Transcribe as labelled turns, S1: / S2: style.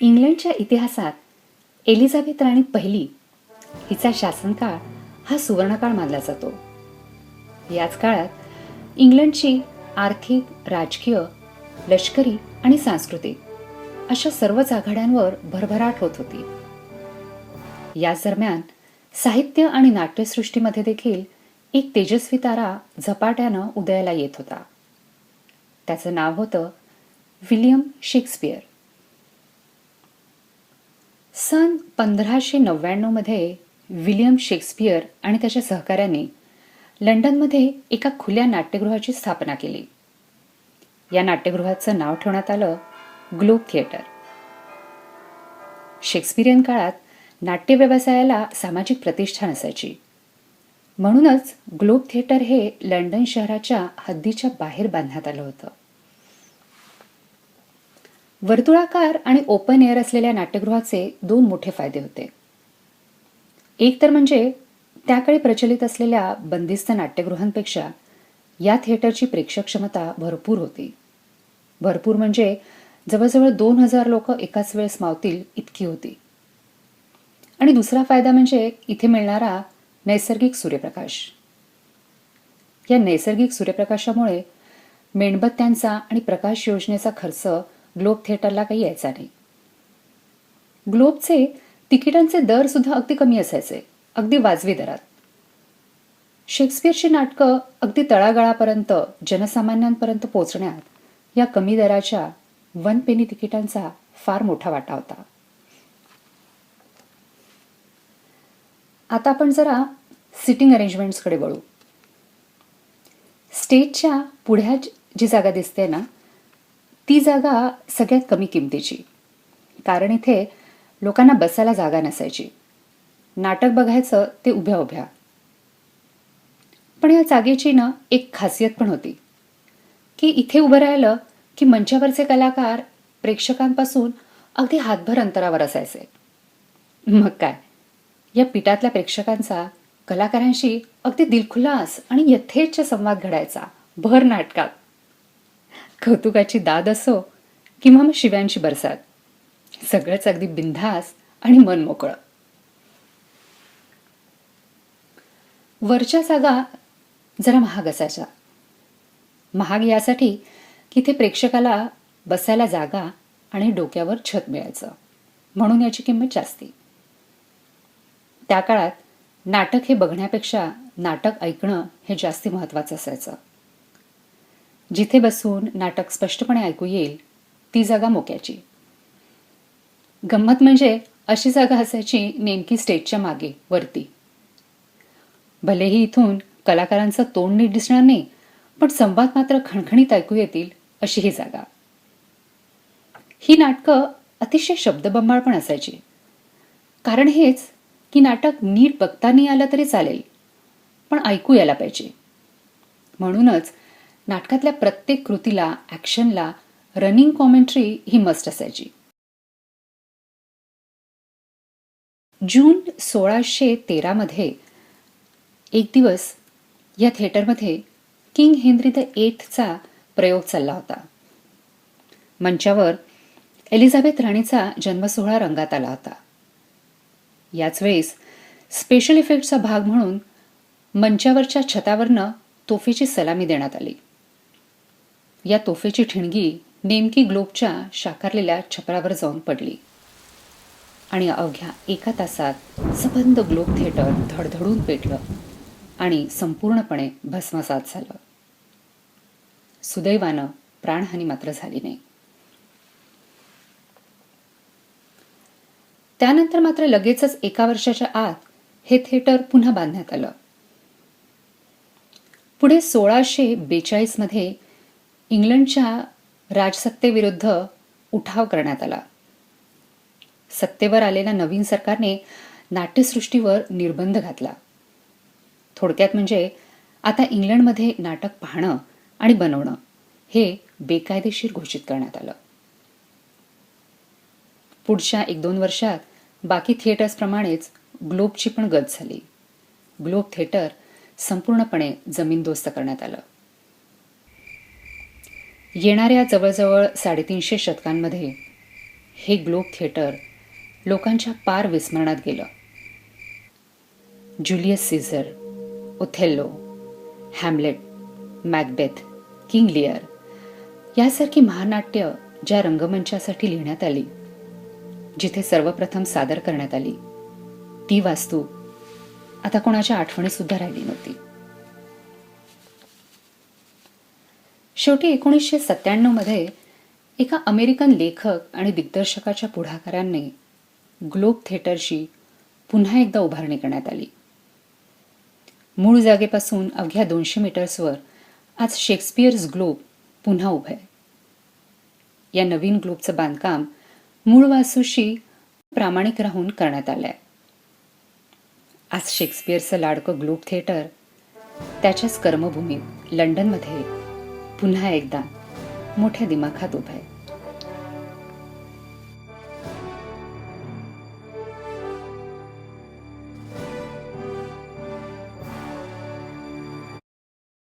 S1: इंग्लंडच्या इतिहासात एलिझाबेथ राणी पहिली हिचा शासनकाळ हा सुवर्णकाळ मानला जातो. याच काळात इंग्लंडची आर्थिक राजकीय लष्करी आणि सांस्कृतिक अशा सर्वच आघाड्यांवर भरभराट होत होती. याच दरम्यान साहित्य आणि नाट्यसृष्टीमध्ये देखील एक तेजस्वी तारा झपाट्यानं उदयाला येत होता. त्याचं नाव होतं विलियम शेक्सपियर. सन पंधराशे नव्याण्णवमध्ये विलियम शेक्सपियर आणि त्याच्या सहकाऱ्यांनी लंडनमध्ये एका खुल्या नाट्यगृहाची स्थापना केली. या नाट्यगृहाचं नाव ठेवण्यात आलं ग्लोब थिएटर. शेक्सपिरियन काळात नाट्य व्यवसायाला सामाजिक प्रतिष्ठा असायची. म्हणूनच ग्लोब थिएटर हे लंडन शहराच्या हद्दीच्या बाहेर बांधण्यात आलं होतं. वर्तुळाकार आणि ओपन एअर असलेल्या नाट्यगृहाचे दोन मोठे फायदे होते. एक तर म्हणजे त्याकडे प्रचलित असलेल्या बंदिस्त नाट्यगृहांपेक्षा या थिएटरची प्रेक्षक क्षमता भरपूर होती. भरपूर म्हणजे जवळजवळ दोन हजार लोक एकाच वेळेस मावतील इतकी होती. आणि दुसरा फायदा म्हणजे इथे मिळणारा नैसर्गिक सूर्यप्रकाश. या नैसर्गिक सूर्यप्रकाशामुळे मेणबत्त्यांचा आणि प्रकाश योजनेचा खर्च ग्लोब थिएटरला काही यायचा नाही. ग्लोबचे तिकिटांचे दर सुद्धा अगदी कमी असायचे अगदी वाजवी दरात. शेक्सपियरची नाटकं अगदी तळागाळापर्यंत जनसामान्यांपर्यंत पोहोचण्यात या कमी दराच्या वन पेनी तिकिटांचा फार मोठा वाटा होता. आता आपण जरा सिटिंग अरेंजमेंट्सकडे वळू. स्टेजच्या पुढ्या जी जागा दिसते ना ती जागा सगळ्यात कमी किमतीची. कारण इथे लोकांना बसायला जागा नसायची. नाटक बघायचं ते उभ्या उभ्या. पण या जागेची ना एक खासियत पण होती. की इथे उभं राहिलं की मंचावरचे कलाकार प्रेक्षकांपासून अगदी हातभर अंतरावर असायचे. मग काय? या पीठातल्या प्रेक्षकांचा कलाकारांशी अगदी दिलखुलास आणि यथेच्छ संवाद घडायचा. भर नाटकात. कौतुकाची दाद असो किंवा मग शिव्यांची बरसात. सगळंच अगदी बिनधास आणि मन मोकळं. वरच्या जागा जरा महाग असायच्या. महाग यासाठी की ते प्रेक्षकाला बसायला जागा आणि डोक्यावर छत मिळायचं. म्हणून याची किंमत जास्ती. त्या काळात नाटक हे बघण्यापेक्षा नाटक ऐकणं हे जास्ती महत्वाचं असायचं. जिथे बसून नाटक स्पष्टपणे ऐकू येईल ती जागा मोक्याची. गंमत म्हणजे अशी जागा असायची नेमकी स्टेजच्या मागे वरती. भलेही इथून कलाकारांचं तोंड नीट दिसणार नाही पण संवाद मात्र खणखणीत ऐकू येतील अशी ही जागा. ही नाटकं अतिशय शब्दबंबाळ पण असायची. कारण हेच की नाटक नीट बघता नाही आलं तरी चालेल पण ऐकू यायला पाहिजे. म्हणूनच नाटकातल्या प्रत्येक कृतीला ॲक्शनला रनिंग कॉमेंट्री ही मस्ट असायची. जून सोळाशे तेरामध्ये एक दिवस या थिएटरमध्ये किंग हेनरी द एथचा प्रयोग चालला होता. मंचावर एलिझाबेथ राणीचा जन्मसोहळा रंगात आला होता. याच वेळेस स्पेशल इफेक्टचा भाग म्हणून मंचावरच्या छतावरनं तोफेची सलामी देण्यात आली. या तोफेची ठिणगी नेमकी ग्लोबच्या शाकारलेल्या छपरावर जाऊन पडली. आणि अवघ्या एका तासात सबंध ग्लोब थिएटर धडधडून पेटलं आणि संपूर्णपणे भस्मसात झालं. सुदैवानं प्राणहानी मात्र झाली नाही. त्यानंतर मात्र लगेचच एका वर्षाच्या आत हे थिएटर पुन्हा बांधण्यात आलं. पुढे सोळाशे बेचाळीसमध्ये इंग्लंडच्या राजसत्तेविरुद्ध उठाव करण्यात आला. सत्तेवर आलेल्या नवीन सरकारने नाट्यसृष्टीवर निर्बंध घातला. थोडक्यात म्हणजे आता इंग्लंडमध्ये नाटक पाहणं आणि बनवणं हे बेकायदेशीर घोषित करण्यात आलं. पुढच्या एक दोन वर्षात बाकी थिएटर्सप्रमाणेच ग्लोबची पण गत झाली. ग्लोब थिएटर संपूर्णपणे जमीनदोस्त करण्यात आलं. येणाऱ्या जवळजवळ साडेतीनशे शतकांमध्ये हे ग्लोब थिएटर लोकांच्या पार विस्मरणात गेलं. Julius Caesar Othello Hamlet Macbeth King Lear यासारखी महानाट्य ज्या रंगमंचासाठी लिहिण्यात आली जिथे सर्वप्रथम सादर करण्यात आली ती वास्तू आता कोणाच्या आठवणीसुद्धा राहिली नव्हती. शेवटी एकोणीसशे सत्त्याण्णवमध्ये एका अमेरिकन लेखक आणि दिग्दर्शकाच्या पुढाकाराने ग्लोब थिएटरशी पुन्हा एकदा उभारणी करण्यात आली. मूळ जागेपासून अवघ्या दोनशे मीटर्सवर आज शेक्सपियर्स ग्लोब पुन्हा उभं आहे. या नवीन ग्लोबचं बांधकाम मूळ वासूशी प्रामाणिक राहून करण्यात आलंय. आज शेक्सपियरचं लाडकं ग्लोब थिएटर त्याच्याच कर्मभूमीत लंडनमध्ये पुन्हा एकदा मोठ्या दिमाखात उभा आहे.